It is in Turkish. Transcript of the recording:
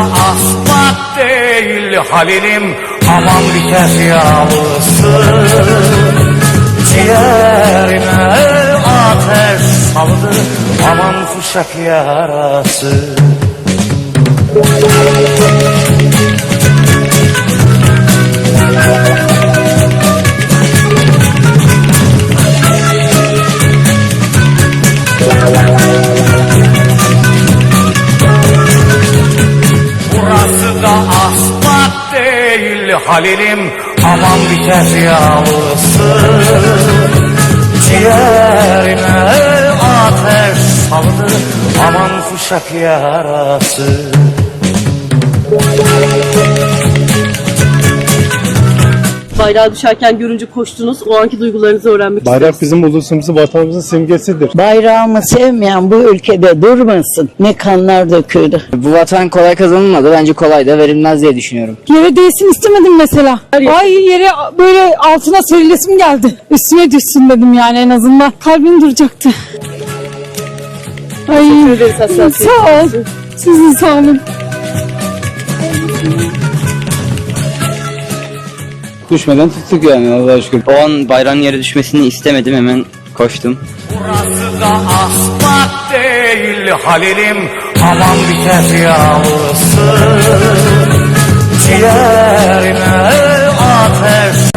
asfalt değil Halilim aman biter yağlısı Ciğerime ateş saldı aman fuşak yarası değil Halilim aman biter yağlısı Ciğerime ateş saldı aman fuşak yarası Bayrağı düşerken görünce koştunuz. O anki duygularınızı öğrenmek Bayrak bizim ulusumuzun, vatanımızın simgesidir. Bayrağımı sevmeyen bu ülkede durmasın. Ne kanlar döküldü. Bu vatan kolay kazanılmadı. Bence kolay da verilmez diye düşünüyorum. Yere değsin istemedim mesela. Ay yere böyle altına serilesim geldi. Üstüne düşsün dedim yani en azından. Kalbim duracaktı. Ay Teşekkür ederiz sağ ol. Sizin sağ olun. Düşmeden tuttuk yani Allah'a şükür. O an bayrağın yere düşmesini istemedim hemen koştum. Burası da asfalt değil Halilim aman biter yağlısı Ciğerime ateş